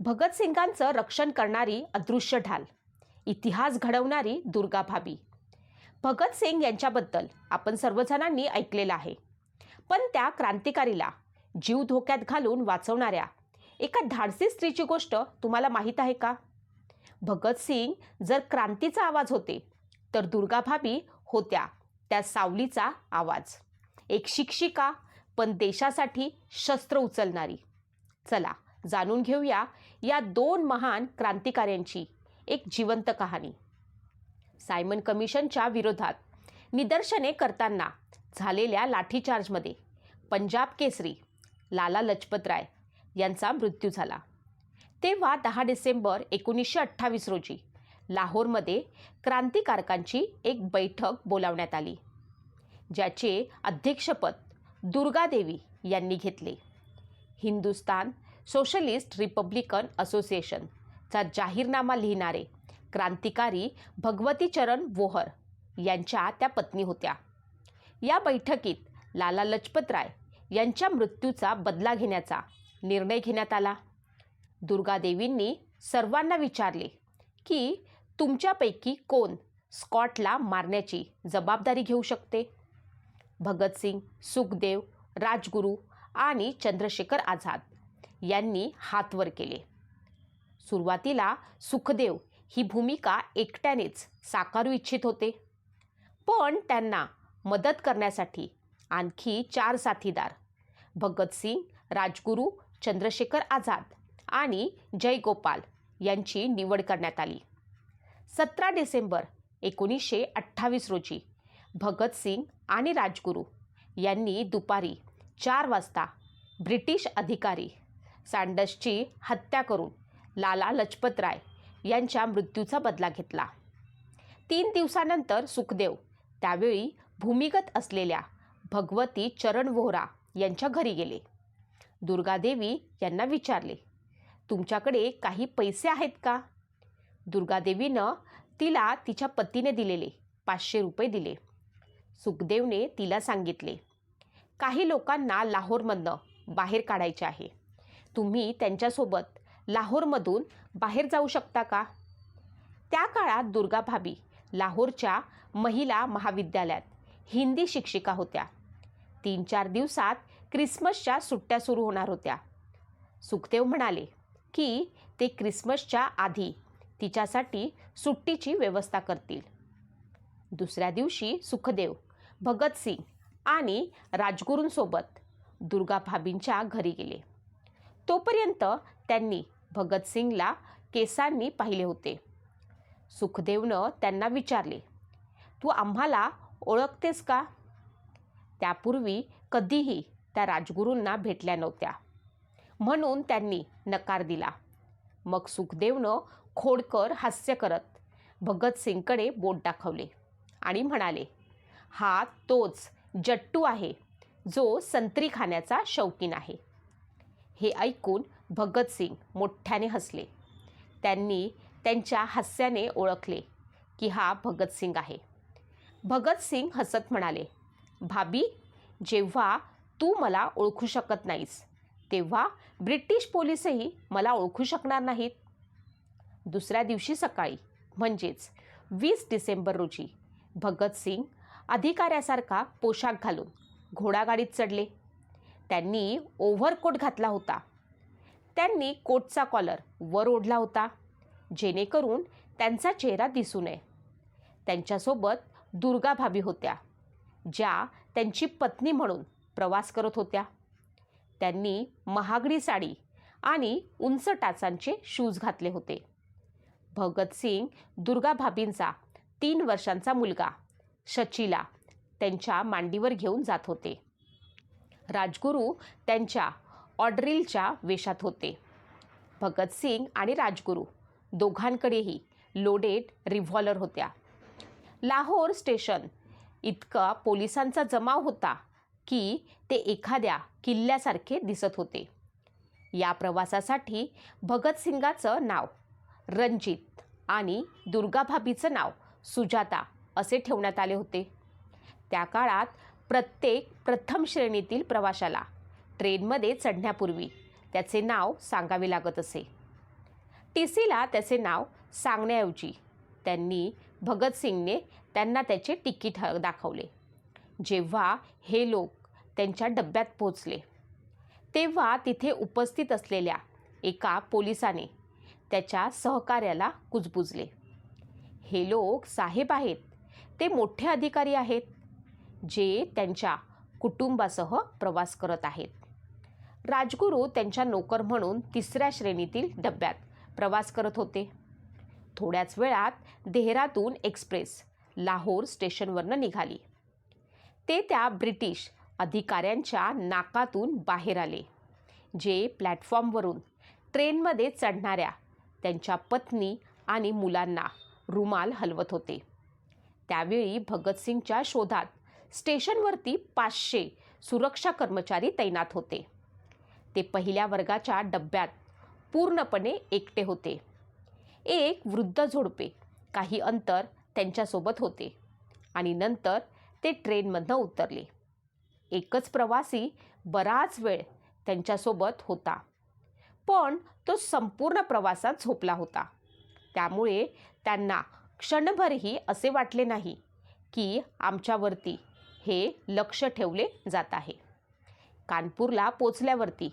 भगतसिंगांचं रक्षण करणारी अदृश्य ढाल इतिहास घडवणारी दुर्गा भाभी. भगतसिंग यांच्याबद्दल आपण सर्वजणांनी ऐकलेलं आहे. पण त्या क्रांतिकारीला जीव धोक्यात घालून वाचवणाऱ्या एका धाडसी स्त्रीची गोष्ट तुम्हाला माहीत आहे का? भगतसिंग जर क्रांतीचा आवाज होते तर दुर्गा भाभी होत्या त्या सावलीचा आवाज. एक शिक्षिका पण देशासाठी शस्त्र उचलणारी. चला जाणून घेऊया या दोन महान क्रांतिकाऱ्यांची एक जिवंत कहाणी. सायमन कमिशनच्या विरोधात निदर्शने करताना झालेल्या लाठीचार्जमध्ये पंजाब केसरी लाला लजपतराय यांचा मृत्यू झाला. तेव्हा दहा डिसेंबर एकोणीसशे अठ्ठावीस रोजी लाहोरमध्ये क्रांतिकारकांची एक बैठक बोलावण्यात आली ज्याचे अध्यक्षपद दुर्गादेवी यांनी घेतले. हिंदुस्तान सोशलिस्ट रिपब्लिकन असोसिएशनचा जाहीरनामा लिहिणारे क्रांतिकारी भगवतीचरण वोहर यांच्या त्या पत्नी होत्या. या बैठकीत लाला लजपतराय यांच्या मृत्यूचा बदला घेण्याचा निर्णय घेण्यात आला. दुर्गादेवींनी सर्वांना विचारले की तुमच्यापैकी कोण स्कॉटला मारण्याची जबाबदारी घेऊ शकते? भगतसिंग सुखदेव राजगुरू आणि चंद्रशेखर आझाद यांनी हातवर केले. सुरुवातीला सुखदेव ही भूमिका एकट्यानेच साकारू इच्छित होते. पण त्यांना मदत करण्यासाठी आणखी चार साथीदार भगतसिंग राजगुरू चंद्रशेखर आझाद आणि जयगोपाल यांची निवड करण्यात आली. सतरा डिसेंबर एकोणीसशे अठ्ठावीस रोजी भगतसिंग आणि राजगुरू यांनी दुपारी चार वाजता ब्रिटिश अधिकारी सँडसची हत्या करून लाला लजपतराय यांच्या मृत्यूचा बदला घेतला. तीन दिवसानंतर सुखदेव त्यावेळी भूमिगत असलेल्या भगवती चरण वोहरा यांच्या घरी गेले. दुर्गादेवी यांना विचारले तुमच्याकडे काही पैसे आहेत का? दुर्गादेवीनं तिला तिच्या पतीने दिलेले पाचशे रुपये दिले. सुखदेवने तिला सांगितले काही लोकांना लाहोरमधनं बाहेर काढायचे आहे. तुम्ही त्यांच्यासोबत लाहोरमधून बाहेर जाऊ शकता का? त्या काळात दुर्गा भाभी लाहोरच्या महिला महाविद्यालयात हिंदी शिक्षिका होत्या. तीन चार दिवसात क्रिसमसच्या सुट्ट्या सुरू होणार होत्या. सुखदेव म्हणाले की ते क्रिसमसच्या आधी तिच्यासाठी सुट्टीची व्यवस्था करतील. दुसऱ्या दिवशी सुखदेव भगतसिंग आणि राजगुरूंसोबत दुर्गा भाभींच्या घरी गेले. तोपर्यंत त्यांनी भगतसिंगला केसांनी पाहिले होते. सुखदेवनं त्यांना विचारले तू आम्हाला ओळखतेस का? त्यापूर्वी कधीही त्या राजगुरूंना भेटल्या नव्हत्या. म्हणून त्यांनी नकार दिला. मग सुखदेवनं खोडकर हास्य करत भगतसिंगकडे बोट दाखवले आणि म्हणाले हा तोच जट्टू आहे जो संत्री खाण्याचा शौकीन आहे. हे ऐकून भगतसिंग मोठ्याने हसले. त्यांनी त्यांच्या हास्याने ओळखले की हा भगतसिंग आहे. भगतसिंग हसत म्हणाले भाभी जेव्हा तू मला ओळखू शकत नाहीस तेव्हा ब्रिटिश पोलीसही मला ओळखू शकणार नाहीत. दुसऱ्या दिवशी सकाळी म्हणजेच वीस डिसेंबर रोजी भगतसिंग अधिकाऱ्यासारखा पोशाख घालून घोडागाडीत चढले. त्यांनी ओव्हरकोट घातला होता. त्यांनी कोटचा कॉलर वर ओढला होता जेणेकरून त्यांचा चेहरा दिसू नये. त्यांच्यासोबत दुर्गा भाभी होत्या ज्या त्यांची पत्नी म्हणून प्रवास करत होत्या. त्यांनी महागडी साडी आणि उंच टाचांचे शूज घातले होते. भगतसिंग दुर्गा भाभींचा तीन वर्षांचा मुलगा शचीला त्यांच्या मांडीवर घेऊन जात होते. राजगुरू त्यांच्या ऑड्रिलच्या वेशात होते. भगतसिंग आणि राजगुरू दोघांकडेही लोडेड रिव्हॉल्वर होत्या. लाहोर स्टेशन इतका पोलिसांचा जमाव होता की ते एखाद्या किल्ल्यासारखे दिसत होते. या प्रवासासाठी भगतसिंगाचं नाव रणजित आणि दुर्गाभाबीचं नाव सुजाता असे ठेवण्यात आले होते. त्या काळात प्रत्येक प्रथम श्रेणीतील प्रवाशाला ट्रेनमध्ये चढण्यापूर्वी त्याचे नाव सांगावे लागत असे. टी सीला त्याचे नाव सांगण्याऐवजी त्यांनी भगतसिंगने त्यांना त्याचे तिकीट दाखवले. जेव्हा हे लोक त्यांच्या डब्यात पोहोचले तेव्हा तिथे उपस्थित असलेल्या एका पोलिसाने त्याच्या सहकार्याला कुजबुजले. हे लोक साहेब आहेत ते मोठे अधिकारी आहेत. जे त्यांच्या कुटुंबासह प्रवास करत आहेत. राजगुरू त्यांच्या नोकर म्हणून तिसऱ्या श्रेणीतील डब्यात प्रवास करत होते. थोड्याच वेळात देहरातून एक्सप्रेस लाहोर स्टेशनवरनं निघाली. ते त्या ब्रिटिश अधिकाऱ्यांच्या नाकातून बाहेर आले जे प्लॅटफॉर्मवरून ट्रेनमध्ये चढणाऱ्या त्यांच्या पत्नी आणि मुलांना रुमाल हलवत होते. त्यावेळी भगतसिंगच्या शोधात स्टेशनवरती पाचशे सुरक्षा कर्मचारी तैनात होते. ते पहिल्या वर्गाच्या डब्यात पूर्णपणे एकटे होते. एक वृद्ध झोडपे काही अंतर त्यांच्यासोबत होते आणि नंतर ते ट्रेनमधनं उतरले. एकच प्रवासी बराच वेळ त्यांच्यासोबत होता पण तो संपूर्ण प्रवासात झोपला होता. त्यामुळे त्यांना क्षणभरही असे वाटले नाही की आमच्यावरती हे लक्ष ठेवले जात आहे. कानपूरला पोचल्यावरती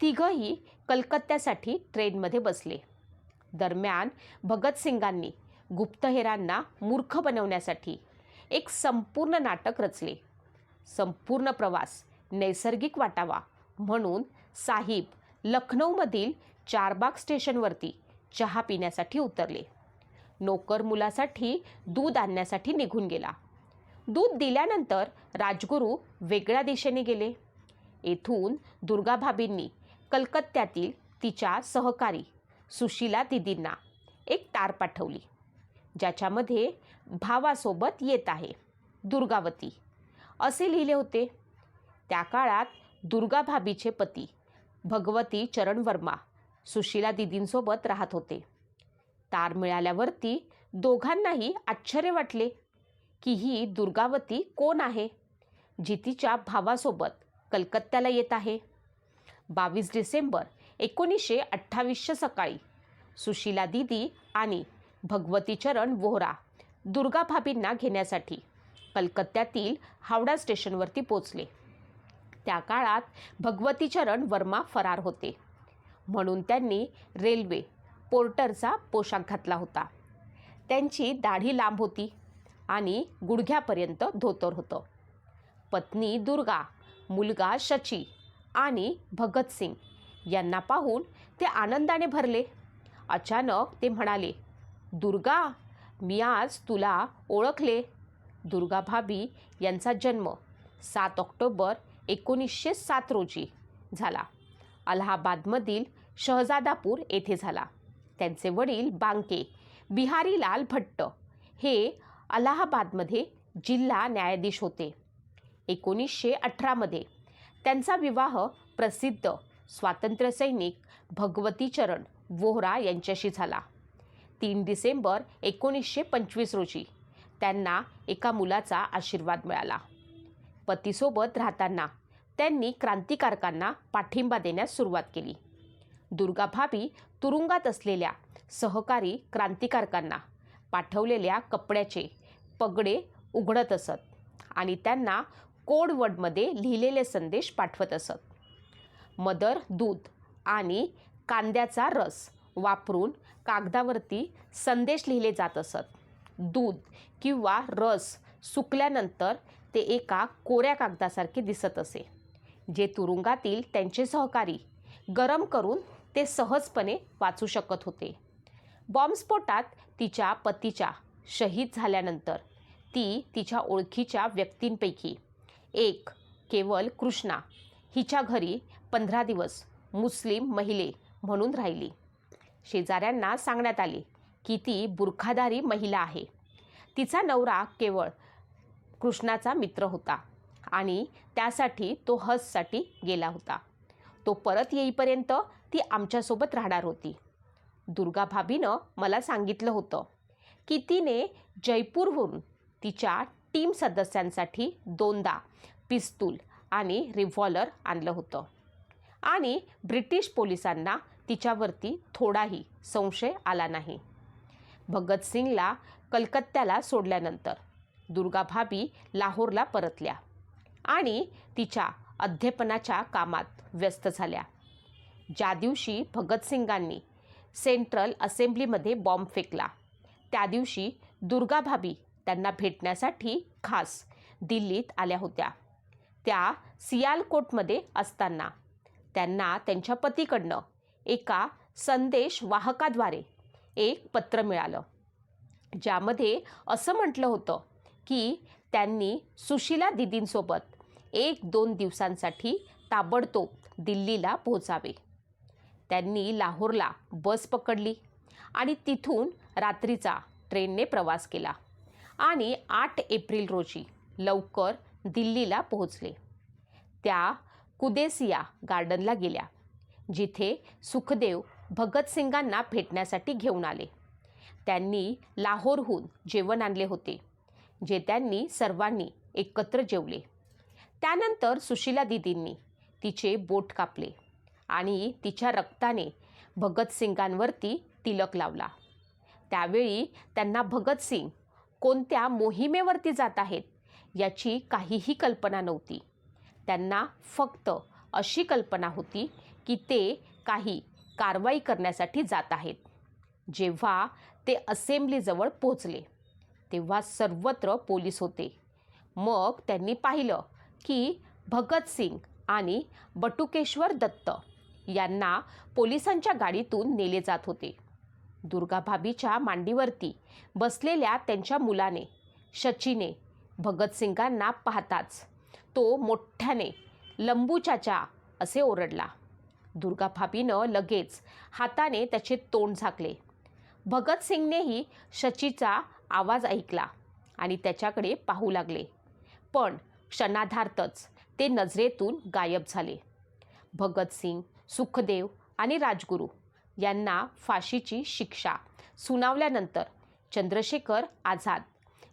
तिघंही कलकत्त्यासाठी ट्रेनमध्ये बसले. दरम्यान भगतसिंगांनी गुप्तहेरांना मूर्ख बनवण्यासाठी एक संपूर्ण नाटक रचले. संपूर्ण प्रवास नैसर्गिक वाटावा म्हणून साहिब लखनौमधील चारबाग स्टेशनवरती चहा पिण्यासाठी उतरले. नोकर मुलासाठी दूध आणण्यासाठी निघून गेला. दूध दिल्यानंतर राजगुरू वेगळ्या दिशेने गेले. येथून दुर्गाभाबींनी कलकत्त्यातील तिच्या सहकारी सुशीला दिदींना एक तार पाठवली ज्याच्यामध्ये भावासोबत येत आहे दुर्गावती. असे लिहिले होते. त्या काळात दुर्गाभाबीचे पती भगवती चरण वर्मा सुशीला दिदींसोबत राहत होते. तार मिळाल्यावरती दोघांनाही आश्चर्य वाटले. की ही दुर्गावती कोण आहे? जी तिच्या भावासोबत कलकत्त्याला येत आहे. बावीस डिसेंबर एकोणीसशे अठ्ठावीसच्या सकाळी सुशीला दिदी आणि भगवती चरण वोहरा दुर्गाभाबींना घेण्यासाठी कलकत्त्यातील हावडा स्टेशनवरती पोचले त्या काळात भगवती चरण वर्मा फरार होते. म्हणून त्यांनी रेल्वे पोर्टरचा पोशाख घातला होता. त्यांची दाढी लांब होती. आणि गुडघ्यापर्यंत धोतर होतं. पत्नी दुर्गा मुलगा शची आणि भगतसिंग यांना पाहून ते आनंदाने भरले. अचानक ते म्हणाले दुर्गा मी आज तुला ओळखले. दुर्गा भाभी यांचा जन्म सात ऑक्टोबर एकोणीसशे सात रोजी झाला. अलाहाबादमधील शहजादापूर येथे झाला. त्यांचे वडील बांके बिहारीलाल भट्ट हे अलाहाबादमध्ये जिल्हा न्यायाधीश होते. एकोणीसशे अठरामध्ये त्यांचा विवाह प्रसिद्ध स्वातंत्र्यसैनिक भगवतीचरण वोहरा यांच्याशी झाला. तीन डिसेंबर एकोणीसशे पंचवीस रोजी त्यांना एका मुलाचा आशीर्वाद मिळाला. पतीसोबत राहताना त्यांनी क्रांतिकारकांना पाठिंबा देण्यास सुरुवात केली. दुर्गा भाभी तुरुंगात असलेल्या सहकारी क्रांतिकारकांना पाठवलेल्या कपड्याचे पगडे उघडत असत आणि त्यांना कोडवर्डमध्ये लिहिलेले संदेश पाठवत असत. मदर दूध आणि कांद्याचा रस वापरून कागदावरती संदेश लिहिले जात असत. दूध किंवा रस सुकल्यानंतर ते एका कोऱ्या कागदासारखे दिसत असे जे तुरुंगातील त्यांचे सहकारी गरम करून ते सहजपणे वाचू शकत होते. बॉम्बस्फोटात तिच्या पतीच्या शहीद झाल्यानंतर ती तिच्या ओळखीच्या व्यक्तींपैकी. एक केवळ कृष्णा. हिच्या घरी पंधरा दिवस मुस्लिम महिले म्हणून राहिली. शेजाऱ्यांना सांगण्यात आले की ती बुरखादारी महिला आहे. तिचा नवरा केवळ कृष्णाचा मित्र होता आणि त्यासाठी तो हजसाठी गेला होता. तो परत येईपर्यंत ती आमच्यासोबत राहणार होती. दुर्गा भाभीनं मला सांगितलं होतं की तिने जयपूरहून तिच्या टीम सदस्यांसाठी दोनदा पिस्तूल आणि रिव्हॉल्वर आणलं होतं. आणि ब्रिटिश पोलिसांना तिच्यावरती थोडाही संशय आला नाही. भगतसिंगला कलकत्त्याला सोडल्यानंतर दुर्गा भाभी लाहोरला परतल्या आणि तिच्या अध्यापनाच्या कामात व्यस्त झाल्या. ज्या दिवशी भगतसिंगांनी सेंट्रल असेंब्लीमध्ये बॉम्ब फेकला त्या दिवशी दुर्गा भाभी त्यांना भेटण्यासाठी खास दिल्लीत आल्या होत्या. त्या सियालकोटमध्ये असताना त्यांना त्यांच्या पतीकडनं एका संदेश वाहकाद्वारे एक पत्र मिळालं. ज्यामध्ये असं म्हटलं होतं की त्यांनी सुशिला दिदींसोबत एक दोन दिवसांसाठी ताबडतोब दिल्लीला पोहोचावे. त्यांनी लाहोरला बस पकडली आणि तिथून रात्रीचा ट्रेनने प्रवास केला. आणि आठ एप्रिल रोजी लवकर दिल्लीला पोहोचले. त्या कुदेसिया गार्डनला गेल्या जिथे सुखदेव भगतसिंगांना भेटण्यासाठी घेऊन आले. त्यांनी लाहोरहून जेवण आणले होते जे त्यांनी सर्वांनी एकत्र जेवले. त्यानंतर सुशीला दिदींनी तिचे बोट कापले आणि तिच्या रक्ताने भगतसिंगांवरती तिलक लावला. त्यावेळी त्यांना भगतसिंग कोणत्या मोहिमेवरती जात आहेत याची काहीही कल्पना नव्हती. त्यांना फक्त अशी कल्पना होती की ते काही कारवाई करण्यासाठी जात आहेत. जेव्हा ते असेंब्लीजवळ पोचले तेव्हा सर्वत्र पोलीस होते. मग त्यांनी पाहिलं की भगतसिंग आणि बटुकेश्वर दत्त यांना पोलिसांच्या गाडीतून नेले जात होते. दुर्गाभाबीच्या मांडीवरती बसलेल्या त्यांच्या मुलाने शचीने भगतसिंगांना पाहताच तो मोठ्याने लंबूचाचा असे ओरडला. दुर्गाभाबीनं लगेच हाताने त्याचे तोंड झाकले. भगतसिंगनेही शचीचा आवाज ऐकला आणि त्याच्याकडे पाहू लागले. पण क्षणाधार्तच ते नजरेतून गायब झाले. भगतसिंग सुखदेव आणि राजगुरू यांना फाशीची शिक्षा. सुनावल्यानंतर चंद्रशेखर आझाद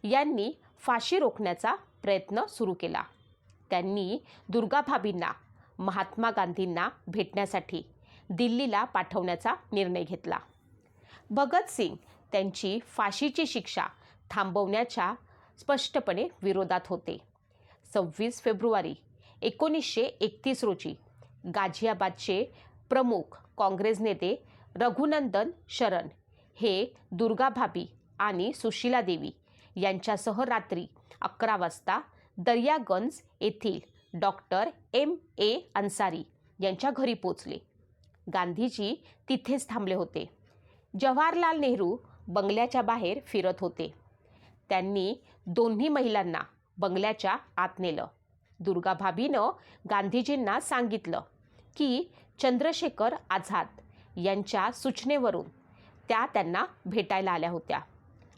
यांनी फाशी रोखण्याचा प्रयत्न सुरू केला. त्यांनी दुर्गाभाबींना महात्मा गांधींना भेटण्यासाठी दिल्लीला पाठवण्याचा निर्णय घेतला. भगतसिंग त्यांची फाशीची शिक्षा थांबवण्याच्या स्पष्टपणे विरोधात होते. सव्वीस फेब्रुवारी एकोणीसशे एकतीस रोजी गाझियाबादचे प्रमुख काँग्रेस नेते रघुनंदन शरण हे दुर्गाभाबी आणि सुशीला देवी यांच्यासह रात्री अकरा वाजता दर्यागंज येथील डॉक्टर एम ए अन्सारी यांच्या घरी पोचले गांधीजी तिथेच थांबले होते. जवाहरलाल नेहरू बंगल्याच्या बाहेर फिरत होते. त्यांनी दोन्ही महिलांना बंगल्याच्या आत नेलं. दुर्गाभाबीनं गांधीजींना सांगितलं की चंद्रशेखर आझाद यांच्या सूचनेवरून त्या त्यांना भेटायला आल्या होत्या.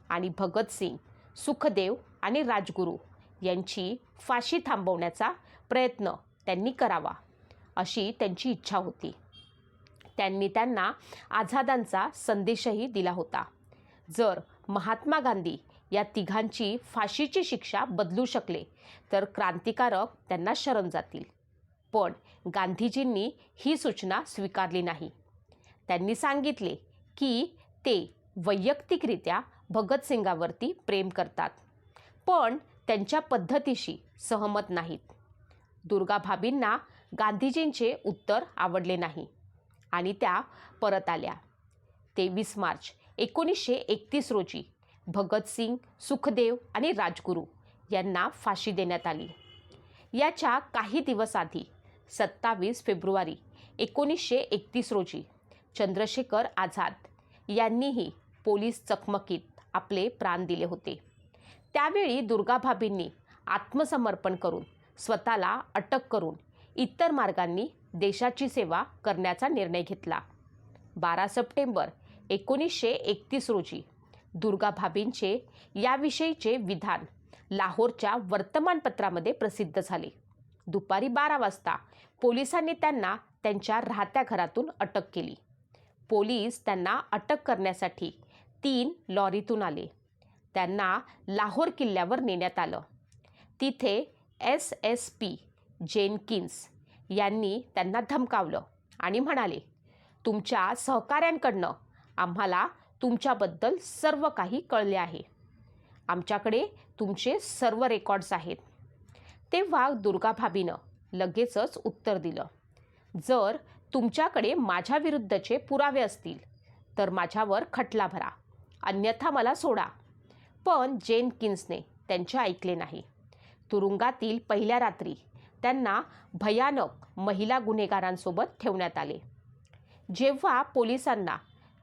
आणि भगतसिंग सुखदेव आणि राजगुरू यांची फाशी थांबवण्याचा प्रयत्न त्यांनी करावा अशी त्यांची इच्छा होती. त्यांनी त्यांना आझादांचा संदेशही दिला होता. जर महात्मा गांधी या तिघांची फाशीची शिक्षा बदलू शकले तर क्रांतिकारक त्यांना शरण जातील. पण गांधीजींनी ही सूचना स्वीकारली नाही. त्यांनी सांगितले की ते वैयक्तिकरित्या भगतसिंगावरती प्रेम करतात पण त्यांच्या पद्धतीशी सहमत नाहीत. दुर्गाभाबींना गांधीजींचे उत्तर आवडले नाही आणि त्या परत आल्या. तेवीस मार्च एकोणीसशे एकतीस रोजी भगतसिंग सुखदेव आणि राजगुरू यांना फाशी देण्यात आली. याच्या काही दिवस आधी सत्तावीस फेब्रुवारी एकोणीसशे एकतीस रोजी चंद्रशेखर आझाद यांनीही पोलीस चकमकीत आपले प्राण दिले होते. त्यावेळी दुर्गाभाबींनी आत्मसमर्पण करून स्वतःला अटक करून इतर मार्गांनी देशाची सेवा करण्याचा निर्णय घेतला. बारा सप्टेंबर एकोणीसशे एकतीस रोजी दुर्गाभाभींचे याविषयीचे विधान लाहोरच्या वर्तमानपत्रामध्ये प्रसिद्ध झाले. दुपारी बारा वाजता पोलिसांनी त्यांना त्यांच्या राहत्या घरातून अटक केली. पोलीस त्यांना अटक करण्यासाठी तीन लॉरीतून आले. त्यांना लाहोर किल्ल्यावर नेण्यात आलं. तिथे एस एस पी जेनकिन्स यांनी त्यांना धमकावलं आणि म्हणाले तुमच्या सहकाऱ्यांकडनं आम्हाला तुमच्याबद्दल सर्व काही कळले आहे. आमच्याकडे तुमचे सर्व रेकॉर्ड्स आहेत. तेव्हा दुर्गाभाबीनं लगेचच उत्तर दिलं जर तुमच्याकडे माझ्या विरुद्धचे पुरावे असतील तर माझ्यावर खटला भरा. अन्यथा मला सोडा. पण जेन किन्सने त्यांचे ऐकले नाही. तुरुंगातील पहिल्या रात्री त्यांना भयानक महिला गुन्हेगारांसोबत ठेवण्यात आले. जेव्हा पोलिसांना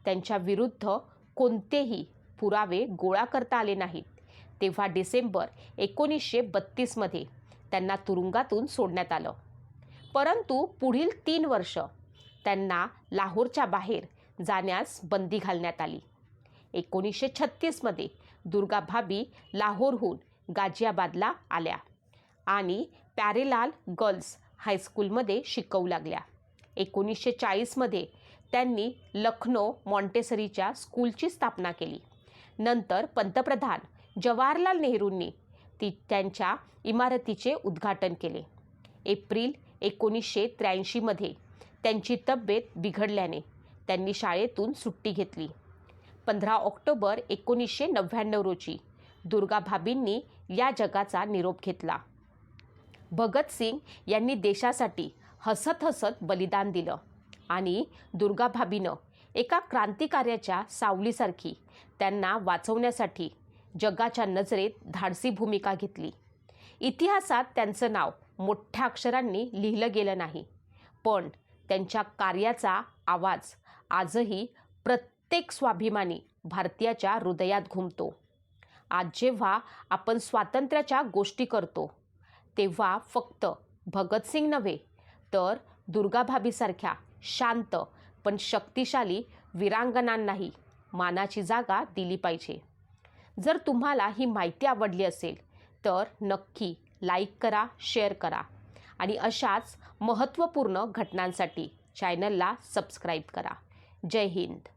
त्यांच्या विरुद्ध कोणतेही पुरावे गोळा करता आले नाहीत तेव्हा डिसेंबर एकोणीसशे बत्तीसमध्ये त्यांना तुरुंगातून सोडण्यात आलं. परंतु पुढील तीन वर्ष त्यांना लाहोरच्या बाहेर जाण्यास बंदी घालण्यात आली. एकोणीसशे छत्तीसमध्ये दुर्गा भाभी लाहोरहून गाझियाबादला आल्या आणि पॅरेलाल गर्ल्स हायस्कूलमध्ये शिकवू लागल्या. एकोणीसशे चाळीसमध्ये त्यांनी लखनौ मॉन्टेसरीच्या स्कूलची स्थापना केली. नंतर पंतप्रधान जवाहरलाल नेहरूंनी ती त्यांच्या इमारतीचे उद्घाटन केले. एप्रिल एकोणीसशे त्र्याऐंशीमध्ये त्यांची तब्येत बिघडल्याने त्यांनी शाळेतून सुट्टी घेतली. पंधरा ऑक्टोबर एकोणीसशे नव्याण्णव रोजी दुर्गा भाबींनी या जगाचा निरोप घेतला. भगतसिंग यांनी देशासाठी हसत हसत बलिदान दिलं आणि दुर्गा भाबीनं एका क्रांतिकार्याच्या सावलीसारखी त्यांना वाचवण्यासाठी जगाच्या नजरेत धाडसी भूमिका घेतली. इतिहासात त्यांचं नाव मोठ्या अक्षरांनी लिहिलं गेलं नाही पण त्यांच्या कार्याचा आवाज आजही प्रत्येक स्वाभिमानी भारतीयाच्या हृदयात घुमतो. आज जेव्हा आपण स्वातंत्र्याच्या गोष्टी करतो तेव्हा फक्त भगतसिंग नव्हे तर दुर्गाभाबीसारख्या शांत पण शक्तिशाली वीरांगणांनाही मानाची जागा दिली पाहिजे. जर तुम्हाला ही माहिती आवडली असेल तर नक्की लाईक करा शेअर करा. आणि अशाच महत्त्वपूर्ण घटनांसाठी चॅनलला सबस्क्राईब करा. जय हिंद.